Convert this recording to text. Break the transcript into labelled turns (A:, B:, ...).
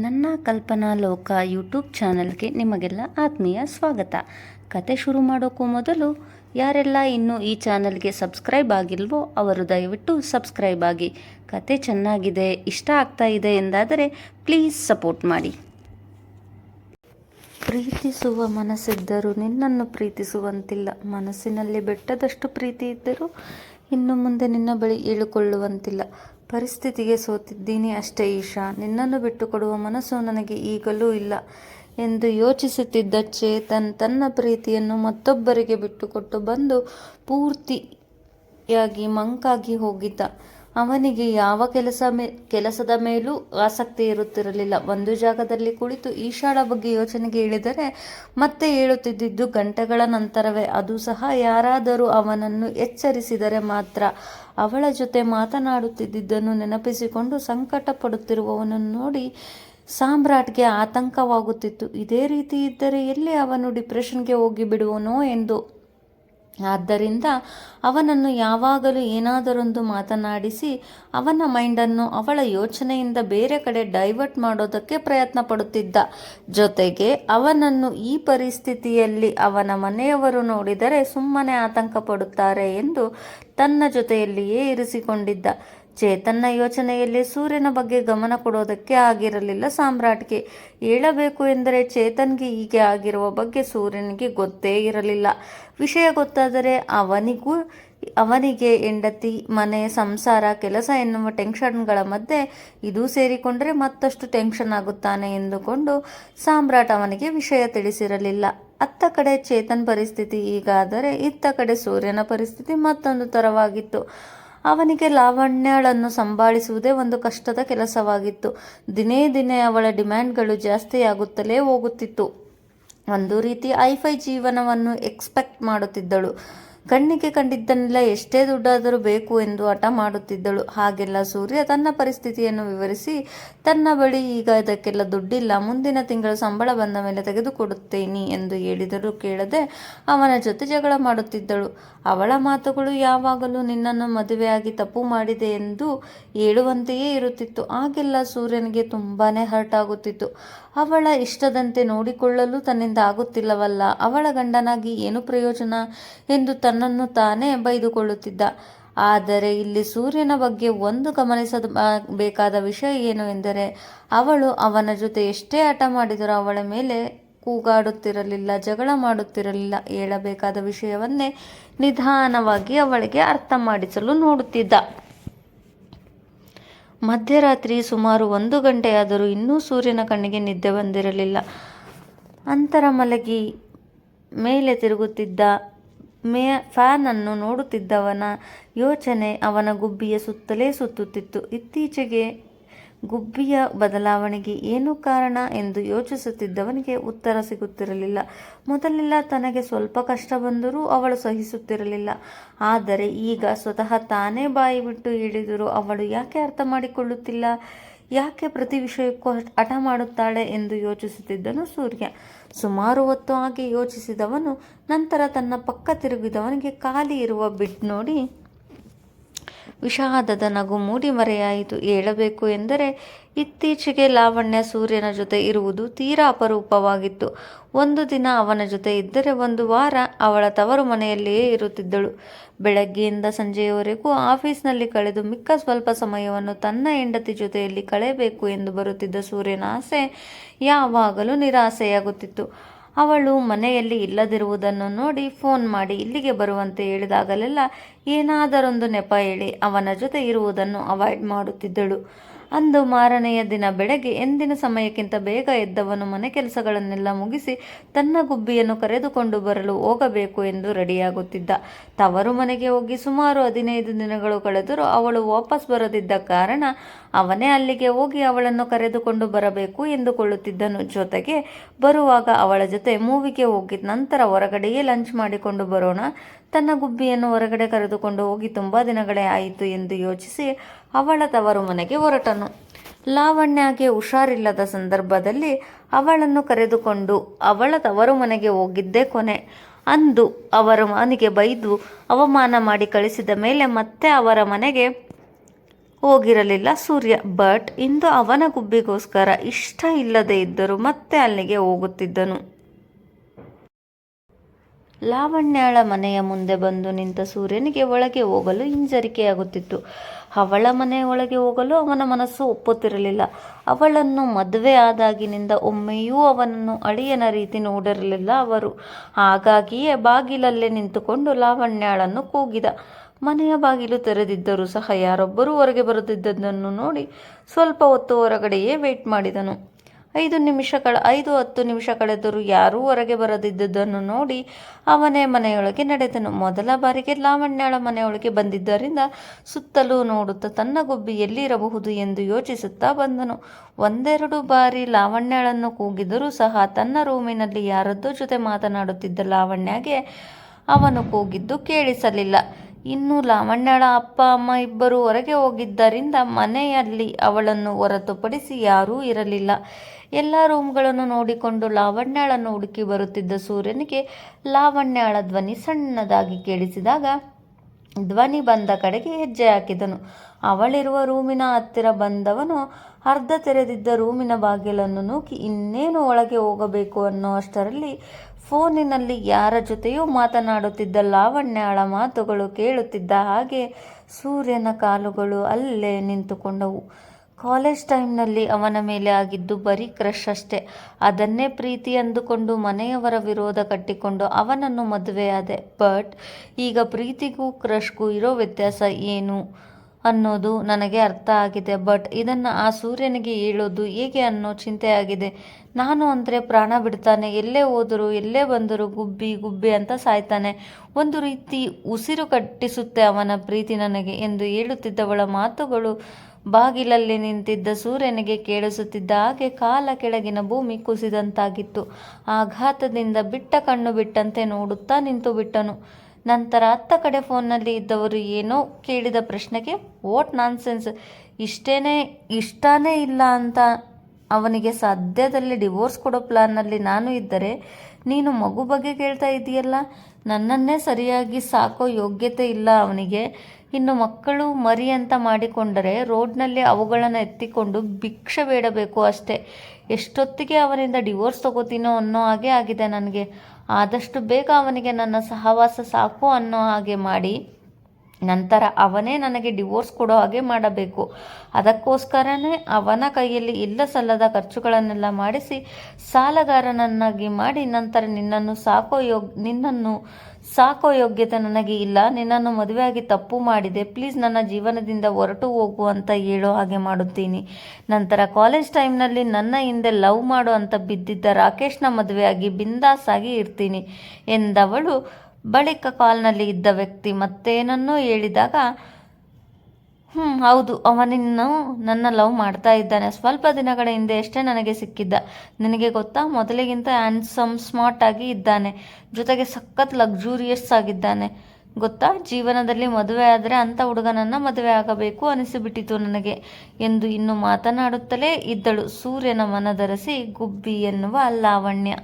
A: ನನ್ನ ಕಲ್ಪನಾ ಲೋಕ ಯೂಟ್ಯೂಬ್ ಚಾನಲ್ಗೆ ನಿಮಗೆಲ್ಲ ಆತ್ಮೀಯ ಸ್ವಾಗತ. ಕತೆ ಶುರು ಮಾಡೋಕ್ಕೂ ಮೊದಲು, ಯಾರೆಲ್ಲ ಇನ್ನೂ ಈ ಚಾನಲ್ಗೆ ಸಬ್ಸ್ಕ್ರೈಬ್ ಆಗಿಲ್ವೋ ಅವರು ದಯವಿಟ್ಟು ಸಬ್ಸ್ಕ್ರೈಬ್ ಆಗಿ. ಕತೆ ಚೆನ್ನಾಗಿದೆ, ಇಷ್ಟ ಆಗ್ತಾ ಇದೆ ಎಂದಾದರೆ ಪ್ಲೀಸ್ ಸಪೋರ್ಟ್ ಮಾಡಿ. ಪ್ರೀತಿಸುವ ಮನಸ್ಸಿದ್ದರೂ ನಿನ್ನನ್ನು ಪ್ರೀತಿಸುವಂತಿಲ್ಲ. ಮನಸ್ಸಿನಲ್ಲಿ ಬೆಟ್ಟದಷ್ಟು ಪ್ರೀತಿ ಇದ್ದರೂ ಇನ್ನು ಮುಂದೆ ನಿನ್ನ ಬಳಿ ಇಳುಕೊಳ್ಳುವಂತಿಲ್ಲ ಪರಿಸ್ಥಿತಿಗೆ ಸೋತಿದ್ದೀನಿ ಅಷ್ಟೇ ಈಶಾ. ನಿನ್ನನ್ನು ಬಿಟ್ಟುಕೊಡುವ ಮನಸ್ಸು ನನಗೆ ಈಗಲೂ ಇಲ್ಲ ಎಂದು ಯೋಚಿಸುತ್ತಿದ್ದ ಚೇತನ್ ತನ್ನ ಪ್ರೀತಿಯನ್ನು ಮತ್ತೊಬ್ಬರಿಗೆ ಬಿಟ್ಟುಕೊಟ್ಟು ಬಂದು ಪೂರ್ತಿಯಾಗಿ ಮಂಕಾಗಿ ಹೋಗಿದ್ದ. ಅವನಿಗೆ ಯಾವ ಕೆಲಸ ಮೇ, ಕೆಲಸದ ಮೇಲೂ ಆಸಕ್ತಿ ಇರುತ್ತಿರಲಿಲ್ಲ. ಒಂದು ಜಾಗದಲ್ಲಿ ಕುಳಿತು ಈಶಾಳ ಬಗ್ಗೆ ಯೋಚನೆಗೆ ಇಳಿದರೆ ಮತ್ತೆ ಹೇಳುತ್ತಿದ್ದುದು ಗಂಟೆಗಳ ನಂತರವೇ. ಅದು ಸಹ ಯಾರಾದರೂ ಅವನನ್ನು ಎಚ್ಚರಿಸಿದರೆ ಮಾತ್ರ. ಅವಳ ಜೊತೆ ಮಾತನಾಡುತ್ತಿದ್ದುದನ್ನು ನೆನಪಿಸಿಕೊಂಡು ಸಂಕಟ ಪಡುತ್ತಿರುವವನನ್ನು ನೋಡಿ ಸಾಮ್ರಾಟ್ಗೆ ಆತಂಕವಾಗುತ್ತಿತ್ತು. ಇದೇ ರೀತಿ ಇದ್ದರೆ ಎಲ್ಲಿ ಅವನು ಡಿಪ್ರೆಷನ್ಗೆ ಹೋಗಿ ಬಿಡುವನೋ ಎಂದು ಆದ್ದರಿಂದ ಅವನನ್ನು ಯಾವಾಗಲೂ ಏನಾದರೊಂದು ಮಾತನಾಡಿಸಿ ಅವನ ಮೈಂಡನ್ನು ಅವಳ ಯೋಚನೆಯಿಂದ ಬೇರೆ ಕಡೆ ಡೈವರ್ಟ್ ಮಾಡೋದಕ್ಕೆ ಪ್ರಯತ್ನ ಪಡುತ್ತಿದ್ದ. ಜೊತೆಗೆ ಅವನನ್ನು ಈ ಪರಿಸ್ಥಿತಿಯಲ್ಲಿ ಅವನ ಮನೆಯವರು ನೋಡಿದರೆ ಸುಮ್ಮನೆ ಆತಂಕ ಪಡುತ್ತಾರೆ ಎಂದು ತನ್ನ ಜೊತೆಯಲ್ಲಿಯೇ ಇರಿಸಿಕೊಂಡಿದ್ದ. ಚೇತನ್ನ ಯೋಚನೆಯಲ್ಲಿ ಸೂರ್ಯನ ಬಗ್ಗೆ ಗಮನ ಕೊಡೋದಕ್ಕೆ ಆಗಿರಲಿಲ್ಲ ಸಾಮ್ರಾಟ್ಗೆ. ಹೇಳಬೇಕು ಎಂದರೆ ಚೇತನ್ಗೆ ಹೀಗೆ ಆಗಿರುವ ಬಗ್ಗೆ ಸೂರ್ಯನಿಗೆ ಗೊತ್ತೇ ಇರಲಿಲ್ಲ. ವಿಷಯ ಗೊತ್ತಾದರೆ ಅವನಿಗೂ, ಅವನಿಗೆ ಹೆಂಡತಿ, ಮನೆ, ಸಂಸಾರ, ಕೆಲಸ ಎನ್ನುವ ಟೆನ್ಷನ್ಗಳ ಮಧ್ಯೆ ಇದು ಸೇರಿಕೊಂಡರೆ ಮತ್ತಷ್ಟು ಟೆನ್ಷನ್ ಆಗುತ್ತಾನೆ ಎಂದುಕೊಂಡು ಸಾಮ್ರಾಟ್ ಅವನಿಗೆ ವಿಷಯ ತಿಳಿಸಿರಲಿಲ್ಲ. ಅತ್ತ ಕಡೆ ಚೇತನ್ ಪರಿಸ್ಥಿತಿ ಈಗಾದರೆ ಇತ್ತ ಕಡೆ ಸೂರ್ಯನ ಪರಿಸ್ಥಿತಿ ಮತ್ತೊಂದು ಥರವಾಗಿತ್ತು ಅವನಿಗೆ ಲಾವಣ್ಯಳನ್ನು ಸಂಭಾಳಿಸುವುದೇ ಒಂದು ಕಷ್ಟದ ಕೆಲಸವಾಗಿತ್ತು. ದಿನೇ ದಿನೇ ಅವಳ ಡಿಮ್ಯಾಂಡ್ಗಳು ಜಾಸ್ತಿಯಾಗುತ್ತಲೇ ಹೋಗುತ್ತಿತ್ತು. ಒಂದು ರೀತಿ ಐಫೈ ಜೀವನವನ್ನು ಎಕ್ಸ್ಪೆಕ್ಟ್ ಮಾಡುತ್ತಿದ್ದಳು. ಕಣ್ಣಿಗೆ ಕಂಡಿದ್ದನ್ನೆಲ್ಲ ಎಷ್ಟೇ ದುಡ್ಡಾದರೂ ಬೇಕು ಎಂದು ಹಠ ಮಾಡುತ್ತಿದ್ದಳು. ಹಾಗೆಲ್ಲ ಸೂರ್ಯ ತನ್ನ ಪರಿಸ್ಥಿತಿಯನ್ನು ವಿವರಿಸಿ, ತನ್ನ ಬಳಿ ಈಗ ಇದಕ್ಕೆಲ್ಲ ದುಡ್ಡಿಲ್ಲ, ಮುಂದಿನ ತಿಂಗಳು ಸಂಬಳ ಬಂದ ಮೇಲೆ ತೆಗೆದುಕೊಡುತ್ತೇನೆ ಎಂದು ಹೇಳಿದರೂ ಕೇಳದೆ ಅವನ ಜೊತೆ ಜಗಳ ಮಾಡುತ್ತಿದ್ದಳು. ಅವಳ ಮಾತುಗಳು ಯಾವಾಗಲೂ ನಿನ್ನನ್ನು ಮದುವೆಯಾಗಿ ತಪ್ಪು ಮಾಡಿದೆ ಎಂದು ಹೇಳುವಂತೆಯೇ ಇರುತ್ತಿತ್ತು. ಆಗೆಲ್ಲ ಸೂರ್ಯನಿಗೆ ತುಂಬಾನೇ ಹರ್ಟ್ ಆಗುತ್ತಿತ್ತು. ಅವಳ ಇಷ್ಟದಂತೆ ನೋಡಿಕೊಳ್ಳಲು ತನ್ನಿಂದ ಆಗುತ್ತಿಲ್ಲವಲ್ಲ. ಅವಳ ಗಂಡನಾಗಿ ಏನು ಪ್ರಯೋಜನ ಎಂದು ತನ್ನನ್ನು ತಾನೇ ಬೈದುಕೊಳ್ಳುತ್ತಿದ್ದ. ಆದರೆ ಇಲ್ಲಿ ಸೂರ್ಯನ ಬಗ್ಗೆ ಒಂದು ಗಮನಿಸದ ಬೇಕಾದ ವಿಷಯ ಏನು ಎಂದರೆ, ಅವಳು ಅವನ ಜೊತೆ ಎಷ್ಟೇ ಆಟ ಮಾಡಿದರೂ ಅವಳ ಮೇಲೆ ಕೂಗಾಡುತ್ತಿರಲಿಲ್ಲ, ಜಗಳ ಮಾಡುತ್ತಿರಲಿಲ್ಲ ಹೇಳಬೇಕಾದ ವಿಷಯವನ್ನೇ ನಿಧಾನವಾಗಿ ಅವಳಿಗೆ ಅರ್ಥ ಮಾಡಿಸಲು ನೋಡುತ್ತಿದ್ದ. ಮಧ್ಯರಾತ್ರಿ ಸುಮಾರು ಒಂದು ಗಂಟೆಯಾದರೂ ಇನ್ನೂ ಸೂರ್ಯನ ಕಣ್ಣಿಗೆ ನಿದ್ದೆ ಬಂದಿರಲಿಲ್ಲ. ಅಂತರ ಮಲಗಿ ಮೇಲೆ ತಿರುಗುತ್ತಿದ್ದ ಮೇ ಫ್ಯಾನನ್ನು ನೋಡುತ್ತಿದ್ದವನ ಯೋಚನೆ ಅವನ ಗುಬ್ಬಿಯ ಸುತ್ತಲೇ ಸುತ್ತುತ್ತಿತ್ತು. ಇತ್ತೀಚೆಗೆ ಗುಬ್ಬಿಯ ಬದಲಾವಣೆಗೆ ಏನು ಕಾರಣ ಎಂದು ಯೋಚಿಸುತ್ತಿದ್ದವನಿಗೆ ಉತ್ತರ ಸಿಗುತ್ತಿರಲಿಲ್ಲ. ಮೊದಲೆಲ್ಲ ತನಗೆ ಸ್ವಲ್ಪ ಕಷ್ಟ ಬಂದರೂ ಅವಳು ಸಹಿಸುತ್ತಿರಲಿಲ್ಲ. ಆದರೆ ಈಗ ಸ್ವತಃ ತಾನೇ ಬಾಯಿ ಬಿಟ್ಟು ಹೇಳಿದರೂ ಅವಳು ಯಾಕೆ ಅರ್ಥ ಮಾಡಿಕೊಳ್ಳುತ್ತಿಲ್ಲ? ಯಾಕೆ ಪ್ರತಿ ವಿಷಯಕ್ಕೂ ಹಠ ಮಾಡುತ್ತಾಳೆ ಎಂದು ಯೋಚಿಸುತ್ತಿದ್ದನು ಸೂರ್ಯ. ಸುಮಾರು ಹೊತ್ತು ಹಾಗೆ ಯೋಚಿಸಿದವನು ನಂತರ ತನ್ನ ಪಕ್ಕ ತಿರುಗಿದವನಿಗೆ ಖಾಲಿ ಇರುವ ಬಿಟ್ ನೋಡಿ ವಿಷಾದದ ನಗು ಮೂಡಿ ಮರೆಯಾಯಿತು. ಹೇಳಬೇಕು ಎಂದರೆ ಇತ್ತೀಚೆಗೆ ಲಾವಣ್ಯ ಸೂರ್ಯನ ಜೊತೆ ಇರುವುದು ತೀರಾ ಅಪರೂಪವಾಗಿತ್ತು. ಒಂದು ದಿನ ಅವನ ಜೊತೆ ಇದ್ದರೆ ಒಂದು ವಾರ ಅವಳ ತವರು ಮನೆಯಲ್ಲಿಯೇ ಇರುತ್ತಿದ್ದಳು. ಬೆಳಗ್ಗೆಯಿಂದ ಸಂಜೆಯವರೆಗೂ ಆಫೀಸ್ನಲ್ಲಿ ಕಳೆದು ಮಿಕ್ಕ ಸ್ವಲ್ಪ ಸಮಯವನ್ನು ತನ್ನ ಹೆಂಡತಿ ಜೊತೆಯಲ್ಲಿ ಕಳೆಯಬೇಕು ಎಂದು ಬರುತ್ತಿದ್ದ ಸೂರ್ಯನ ಆಸೆ ಯಾವಾಗಲೂ ನಿರಾಸೆಯಾಗುತ್ತಿತ್ತು. ಅವಳು ಮನೆಯಲ್ಲಿ ಇಲ್ಲದಿರುವುದನ್ನು ನೋಡಿ ಫೋನ್ ಮಾಡಿ ಇಲ್ಲಿಗೆ ಬರುವಂತೆ ಹೇಳಿದಾಗಲೆಲ್ಲ ಏನಾದರೊಂದು ನೆಪ ಹೇಳಿ ಅವನ ಜೊತೆ ಇರುವುದನ್ನು ಅವಾಯ್ಡ್ ಮಾಡುತ್ತಿದ್ದಳು. ಅಂದು ಮಾರನೆಯ ದಿನ ಬೆಳಗ್ಗೆ ಎಂದಿನ ಸಮಯಕ್ಕಿಂತ ಬೇಗ ಎದ್ದವನು ಮನೆ ಕೆಲಸಗಳನ್ನೆಲ್ಲ ಮುಗಿಸಿ ತನ್ನ ಗುಬ್ಬಿಯನ್ನು ಕರೆದುಕೊಂಡು ಬರಲು ಹೋಗಬೇಕು ಎಂದು ರೆಡಿಯಾಗುತ್ತಿದ್ದ. ತವರು ಮನೆಗೆ ಹೋಗಿ ಸುಮಾರು ಹದಿನೈದು ದಿನಗಳು ಕಳೆದರೂ ಅವಳು ವಾಪಸ್ ಬರದಿದ್ದ ಕಾರಣ ಅವನೇ ಅಲ್ಲಿಗೆ ಹೋಗಿ ಅವಳನ್ನು ಕರೆದುಕೊಂಡು ಬರಬೇಕು ಎಂದುಕೊಳ್ಳುತ್ತಿದ್ದನು. ಜೊತೆಗೆ ಬರುವಾಗ ಅವಳ ಜೊತೆ ಮೂವಿಗೆ ಹೋಗಿದ್ದ ನಂತರ ಹೊರಗಡೆಯೇ ಲಂಚ್ ಮಾಡಿಕೊಂಡು ಬರೋಣ ತನ್ನ ಗುಬ್ಬಿಯನ್ನು ಹೊರಗಡೆ ಕರೆದುಕೊಂಡು ಹೋಗಿ ತುಂಬ ದಿನಗಳೇ ಆಯಿತು ಎಂದು ಯೋಚಿಸಿ ಅವಳ ತವರು ಮನೆಗೆ ಹೊರಟನು. ಲಾವಣ್ಯಗೆ ಹುಷಾರಿಲ್ಲದ ಸಂದರ್ಭದಲ್ಲಿ ಅವಳನ್ನು ಕರೆದುಕೊಂಡು ಅವಳ ತವರು ಮನೆಗೆ ಹೋಗಿದ್ದೇ ಕೊನೆ. ಅಂದು ಅವರ ಮನೆಗೆ ಬೈದು ಅವಮಾನ ಮಾಡಿ ಕಳಿಸಿದ ಮೇಲೆ ಮತ್ತೆ ಅವರ ಮನೆಗೆ ಹೋಗಿರಲಿಲ್ಲ ಸೂರ್ಯ. ಬಟ್ ಇಂದು ಅವನ ಗುಬ್ಬಿಗೋಸ್ಕರ ಇಷ್ಟ ಇಲ್ಲದೆ ಇದ್ದರೂ ಮತ್ತೆ ಅಲ್ಲಿಗೆ ಹೋಗುತ್ತಿದ್ದನು. ಲಾವಣ್ಯಾಳ ಮನೆಯ ಮುಂದೆ ಬಂದು ನಿಂತ ಸೂರ್ಯನಿಗೆ ಒಳಗೆ ಹೋಗಲು ಹಿಂಜರಿಕೆಯಾಗುತ್ತಿತ್ತು. ಅವಳ ಮನೆಯ ಒಳಗೆ ಹೋಗಲು ಅವನ ಮನಸ್ಸು ಒಪ್ಪುತ್ತಿರಲಿಲ್ಲ. ಅವಳನ್ನು ಮದುವೆ ಆದಾಗಿನಿಂದ ಒಮ್ಮೆಯೂ ಅವನನ್ನು ಅಳಿಯನ ರೀತಿ ನೋಡಿರಲಿಲ್ಲ ಅವರು. ಹಾಗಾಗಿಯೇ ಬಾಗಿಲಲ್ಲೇ ನಿಂತುಕೊಂಡು ಲಾವಣ್ಯಾಳನ್ನು ಕೂಗಿದ. ಮನೆಯ ಬಾಗಿಲು ತೆರೆದಿದ್ದರೂ ಸಹ ಯಾರೊಬ್ಬರೂ ಹೊರಗೆ ಬರುತ್ತಿದ್ದದ್ದನ್ನು ನೋಡಿ ಸ್ವಲ್ಪ ಹೊತ್ತು ಹೊರಗಡೆಯೇ ವೇಟ್ ಮಾಡಿದನು. ಐದು ನಿಮಿಷಗಳ, ಐದು ಹತ್ತು ನಿಮಿಷ ಕಳೆದರೂ ಯಾರೂ ಹೊರಗೆ ಬರದಿದ್ದುದನ್ನು ನೋಡಿ ಅವನೇ ಮನೆಯೊಳಗೆ ನಡೆದನು. ಮೊದಲ ಬಾರಿಗೆ ಲಾವಣ್ಯಳ ಮನೆಯೊಳಗೆ ಬಂದಿದ್ದರಿಂದ ಸುತ್ತಲೂ ನೋಡುತ್ತಾ ತನ್ನ ಗುಬ್ಬಿ ಎಲ್ಲಿರಬಹುದು ಎಂದು ಯೋಚಿಸುತ್ತಾ ಬಂದನು. ಒಂದೆರಡು ಬಾರಿ ಲಾವಣ್ಯಳನ್ನು ಕೂಗಿದರೂ ಸಹ ತನ್ನ ರೂಮಿನಲ್ಲಿ ಯಾರದ್ದೋ ಜೊತೆ ಮಾತನಾಡುತ್ತಿದ್ದ ಲಾವಣ್ಯಗೆ ಅವನು ಕೂಗಿದ್ದು ಕೇಳಿಸಲಿಲ್ಲ. ಇನ್ನು ಲಾವಣ್ಯಳ ಅಪ್ಪ, ಅಮ್ಮ ಇಬ್ಬರು ಹೊರಗೆ ಹೋಗಿದ್ದರಿಂದ ಮನೆಯಲ್ಲಿ ಅವಳನ್ನು ಹೊರತುಪಡಿಸಿ ಯಾರೂ ಇರಲಿಲ್ಲ. ಎಲ್ಲ ರೂಮ್ಗಳನ್ನು ನೋಡಿಕೊಂಡು ಲಾವಣ್ಯಾಳನ್ನು ಹುಡುಕಿ ಬರುತ್ತಿದ್ದ ಸೂರ್ಯನಿಗೆ ಲಾವಣ್ಯಾಳ ಧ್ವನಿ ಸಣ್ಣದಾಗಿ ಕೇಳಿಸಿದಾಗ ಧ್ವನಿ ಬಂದ ಕಡೆಗೆ ಹೆಜ್ಜೆ ಹಾಕಿದನು. ಅವಳಿರುವ ರೂಮಿನ ಹತ್ತಿರ ಬಂದವನು ಅರ್ಧ ತೆರೆದಿದ್ದ ರೂಮಿನ ಬಾಗಿಲನ್ನು ನೂಕಿ ಇನ್ನೇನು ಒಳಗೆ ಹೋಗಬೇಕು ಅನ್ನೋ ಅಷ್ಟರಲ್ಲಿ ಫೋನಿನಲ್ಲಿ ಯಾರ ಜೊತೆಯೂ ಮಾತನಾಡುತ್ತಿದ್ದ ಲಾವಣ್ಯಾಳ ಮಾತುಗಳು ಕೇಳುತ್ತಿದ್ದ ಹಾಗೆ ಸೂರ್ಯನ ಕಾಲುಗಳು ಅಲ್ಲೇ ನಿಂತುಕೊಂಡವು. ಕಾಲೇಜ್ ಟೈಮ್ನಲ್ಲಿ ಅವನ ಮೇಲೆ ಆಗಿದ್ದು ಬರೀ ಕ್ರಶ್ ಅಷ್ಟೇ. ಅದನ್ನೇ ಪ್ರೀತಿ ಅಂದುಕೊಂಡು ಮನೆಯವರ ವಿರೋಧ ಕಟ್ಟಿಕೊಂಡು ಅವನನ್ನು ಮದುವೆಯಾದೆ. ಬಟ್ ಈಗ ಪ್ರೀತಿಗೂ ಕ್ರಶ್ಗೂ ಇರೋ ವ್ಯತ್ಯಾಸ ಏನು? ಅನ್ನೋದು ನನಗೆ ಅರ್ಥ ಆಗಿದೆ. ಬಟ್ ಇದನ್ನು ಆ ಸೂರ್ಯನಿಗೆ ಹೇಳೋದು ಹೇಗೆ ಅನ್ನೋ ಚಿಂತೆ ಆಗಿದೆ. ನಾನು ಅಂದರೆ ಪ್ರಾಣ ಬಿಡ್ತಾನೆ. ಎಲ್ಲೇ ಹೋದರೂ, ಎಲ್ಲೇ ಬಂದರೂ ಗುಬ್ಬಿ ಗುಬ್ಬಿ ಅಂತ ಸಾಯ್ತಾನೆ. ಒಂದು ರೀತಿ ಉಸಿರು ಕಟ್ಟಿಸುತ್ತೆ ಅವನ ಪ್ರೀತಿ ನನಗೆ ಎಂದು ಹೇಳುತ್ತಿದ್ದವಳ ಮಾತುಗಳು ಬಾಗಿಲಲ್ಲಿ ನಿಂತಿದ್ದ ಸೂರ್ಯನಿಗೆ ಕೇಳಿಸುತ್ತಿದ್ದ ಹಾಗೆ ಕಾಲ ಕೆಳಗಿನ ಭೂಮಿ ಕುಸಿದಂತಾಗಿತ್ತು. ಆಘಾತದಿಂದ ಬಿಟ್ಟ ಕಣ್ಣು ಬಿಟ್ಟಂತೆ ನೋಡುತ್ತಾ ನಿಂತು ಬಿಟ್ಟನು ನಂತರ ಅತ್ತ ಕಡೆ ಫೋನ್ನಲ್ಲಿ ಇದ್ದವರು ಏನೋ ಕೇಳಿದ ಪ್ರಶ್ನೆಗೆ, ವಾಟ್ ನಾನ್ಸೆನ್ಸ್? ಇಷ್ಟೇನೇ, ಇಷ್ಟನೇ ಇಲ್ಲ ಅಂತ ಅವನಿಗೆ ಸದ್ಯದಲ್ಲಿ ಡಿವೋರ್ಸ್ ಕೊಡೋ ಪ್ಲಾನ್ನಲ್ಲಿ ನಾನು ಇದ್ದರೆ ನೀನು ಮಗು ಬಗ್ಗೆ ಕೇಳ್ತಾ ಇದೆಯಲ್ಲ? ನನ್ನನ್ನೇ ಸರಿಯಾಗಿ ಸಾಕೋ ಯೋಗ್ಯತೆ ಇಲ್ಲ ಅವನಿಗೆ. ಇನ್ನು ಮಕ್ಕಳು ಮರಿ ಅಂತ ಮಾಡಿಕೊಂಡರೆ ರೋಡ್ನಲ್ಲಿ ಅವುಗಳನ್ನು ಎತ್ತಿಕೊಂಡು ಭಿಕ್ಷೆ ಬೇಡಬೇಕು ಅಷ್ಟೇ. ಎಷ್ಟೊತ್ತಿಗೆ ಅವನಿಂದ ಡಿವೋರ್ಸ್ ತಗೋತೀನೋ ಅನ್ನೋ ಹಾಗೆ ಆಗಿದೆ ನನಗೆ. ಆದಷ್ಟು ಬೇಗ ಅವನಿಗೆ ನನ್ನ ಸಹವಾಸ ಸಾಕು ಅನ್ನೋ ಹಾಗೆ ಮಾಡಿ ನಂತರ ಅವನೇ ನನಗೆ ಡಿವೋರ್ಸ್ ಕೊಡೋ ಹಾಗೆ ಮಾಡಬೇಕು. ಅದಕ್ಕೋಸ್ಕರನೇ ಅವನ ಕೈಯಲ್ಲಿ ಇಲ್ಲ ಸಲ್ಲದ ಖರ್ಚುಗಳನ್ನೆಲ್ಲ ಮಾಡಿಸಿ ಸಾಲಗಾರನನ್ನಾಗಿ ಮಾಡಿ ನಂತರ ನಿನ್ನನ್ನು ಸಾಕೋ ಯೋಗ್, ನಿನ್ನನ್ನು ಸಾಕೋ ಯೋಗ್ಯತೆ ನನಗೆ ಇಲ್ಲ. ನಿನ್ನನ್ನು ಮದುವೆಯಾಗಿ ತಪ್ಪು ಮಾಡಿದೆ. ಪ್ಲೀಸ್ ನನ್ನ ಜೀವನದಿಂದ ಹೊರಟು ಹೋಗು ಅಂತ ಹೇಳೋ ಹಾಗೆ ಮಾಡುತ್ತೀನಿ. ನಂತರ ಕಾಲೇಜ್ ಟೈಮ್ನಲ್ಲಿ ನನ್ನ ಹಿಂದೆ ಲವ್ ಮಾಡೋ ಅಂತ ಬಿದ್ದಿದ್ದ ರಾಕೇಶ್ನ ಮದುವೆಯಾಗಿ ಬಿಂದಾಸಾಗಿ ಇರ್ತೀನಿ ಎಂದವಳು ಬಳಿಕ ಕಾಲ್ನಲ್ಲಿ ಇದ್ದ ವ್ಯಕ್ತಿ ಮತ್ತೇನನ್ನೂ ಹೇಳಿದಾಗ ಹ್ಞೂ ಹೌದು, ಅವನಿನ್ನು ನನ್ನ ಲವ್ ಮಾಡ್ತಾ ಇದ್ದಾನೆ. ಸ್ವಲ್ಪ ದಿನಗಳ ಹಿಂದೆ ಅಷ್ಟೇ ನನಗೆ ಸಿಕ್ಕಿದ್ದ, ನಿನಗೆ ಗೊತ್ತಾ? ಮೊದಲಿಗಿಂತ ಹ್ಯಾಂಡ್ಸಮ್, ಸ್ಮಾರ್ಟ್ ಆಗಿ ಇದ್ದಾನೆ. ಜೊತೆಗೆ ಸಖತ್ ಲಕ್ಸುರಿಯಸ್ ಆಗಿದ್ದಾನೆ. ಗೊತ್ತಾ? ಜೀವನದಲ್ಲಿ ಮದುವೆ ಆದರೆ ಅಂಥ ಹುಡುಗನನ್ನು ಮದುವೆ ಆಗಬೇಕು ಅನಿಸಿಬಿಟ್ಟಿತು ನನಗೆ ಎಂದು ಇನ್ನು ಮಾತನಾಡುತ್ತಲೇ ಇದ್ದಳು ಸೂರ್ಯನ ಮನದರಸಿ ಗುಬ್ಬಿ ಎನ್ನುವ ಲಾವಣ್ಯ.